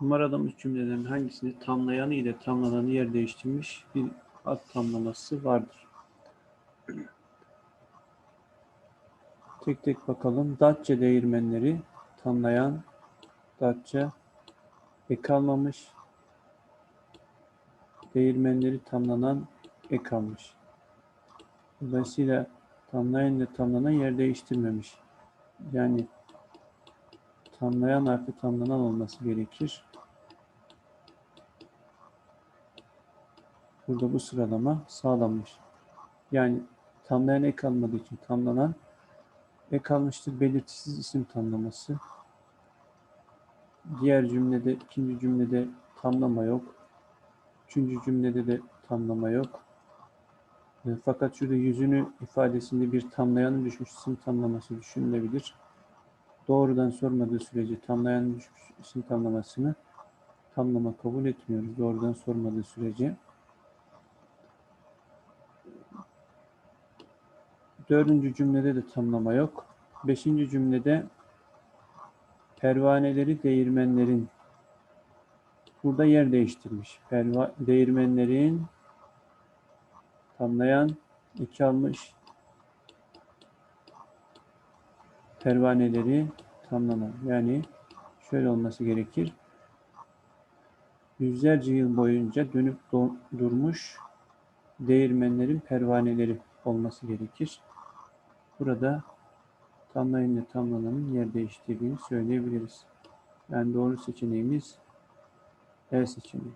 Numaradığımız cümlelerin hangisini tamlayanı ile tamlananı yer değiştirmiş bir ad tamlaması vardır? Tek tek bakalım. Datça değirmenleri tamlayan Datça ek almamış. Değirmenleri tamlanan ek almış. Dolayısıyla tamlayan ile tamlanan yer değiştirmemiş. Yani tamlayan artı tamlanan olması gerekir. Burada bu sıralama sağlanmış. Yani tamlayan ek almadığı için tamlanan ek almıştır belirtisiz isim tamlaması. Diğer cümlede, ikinci cümlede tamlama yok. Üçüncü cümlede de tamlama yok. E, Fakat şurada yüzünü ifadesinde bir tamlayanın düşmüş isim tamlaması düşünülebilir. Doğrudan sormadığı sürece tamlayanın düşmüş isim tamlamasını tamlama kabul etmiyoruz. Doğrudan sormadığı sürece. Dördüncü cümlede de tamlama yok. Beşinci cümlede pervaneleri değirmenlerin burada yer değiştirmiş. Perva, değirmenlerin tamlayan iki almış pervaneleri tamlanan. Yani şöyle olması gerekir. Yüzlerce yıl boyunca dönüp durmuş değirmenlerin pervaneleri olması gerekir. Burada tamlayın ile tamlananın yer değiştirdiğini söyleyebiliriz. Yani doğru seçeneğimiz E seçeneği.